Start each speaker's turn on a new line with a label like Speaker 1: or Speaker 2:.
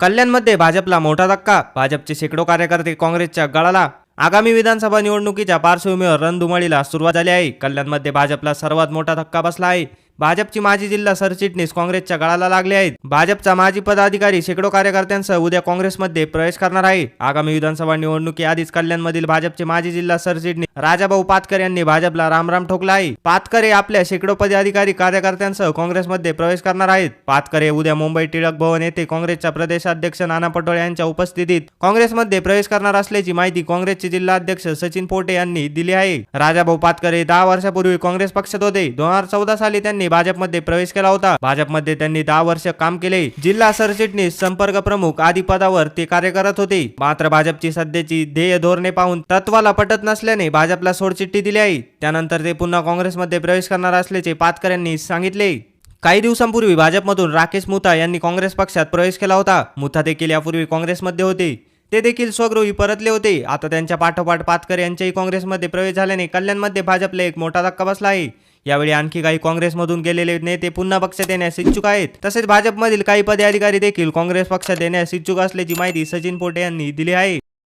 Speaker 1: कल्याणमध्ये भाजपला मोठा धक्का. भाजपचे शेकडो कार्यकर्ते काँग्रेसच्या गळाला. आगामी विधानसभा निवडणुकीच्या पार्श्वभूमीवर रणधुमाळीला सुरुवात झाली आहे. कल्याणमध्ये भाजपला सर्वात मोठा धक्का बसला आहे. भाजपची माजी जिल्हा सरचिटणीस काँग्रेसच्या गळाला लागले आहेत. भाजपचा माजी पदाधिकारी शेकडो कार्यकर्त्यांसह उद्या काँग्रेसमध्ये प्रवेश करणार आहे. आगामी विधानसभा निवडणुकीआधीच कल्याणमधील भाजपचे माजी जिल्हा सरचिटणीस राजाभाऊ पातकर यांनी भाजपला रामराम ठोकला आहे. पातकरे आपल्या शेकडो पदाधिकारी कार्यकर्त्यांसह काँग्रेसमध्ये प्रवेश करणार आहेत. पातकर हे उद्या मुंबई टिळक भवन येथे काँग्रेसच्या प्रदेशाध्यक्ष नाना पटोळे यांच्या उपस्थितीत काँग्रेसमध्ये प्रवेश करणार असल्याची माहिती काँग्रेसचे जिल्हाध्यक्ष सचिन पोटे यांनी दिली आहे. राजाभाऊ पातकर हे दहा वर्षापूर्वी काँग्रेस पक्षात होते. दोन हजार चौदा साली त्यांनी भाजपमध्ये प्रवेश केला होता. भाजपमध्ये त्यांनी दहा वर्ष काम केले. जिल्हा सरचिटणीस संपर्क प्रमुख आदी पदावर ते कार्य करत होते. मात्र भाजपची सध्याची ध्येय धोरणे पाहून तत्वाला पटत नसल्याने भाजपला सोडचिठ्ठी दिली आहे. त्यानंतर ते पुन्हा काँग्रेसमध्ये प्रवेश करणार असल्याचे पातकर यांनी सांगितले. काही दिवसांपूर्वी भाजपमधून राकेश मुथा यांनी काँग्रेस पक्षात प्रवेश केला होता. मुथा देखील यापूर्वी काँग्रेसमध्ये होते. ते देखील स्वगृही परतले होते. आता त्यांच्या पाठोपाठ पातकर यांच्याही काँग्रेसमध्ये प्रवेश झाल्याने कल्याणमध्ये भाजपला एक मोठा धक्का बसला आहे. यावेळी आणखी काही काँग्रेसमधून गेलेले नेते पुन्हा पक्षात येण्यास इच्छुक आहेत. तसेच भाजपमधील काही पदाधिकारी देखील काँग्रेस पक्षात येण्यास इच्छुक असल्याची माहिती सचिन पोटे यांनी दिली आहे.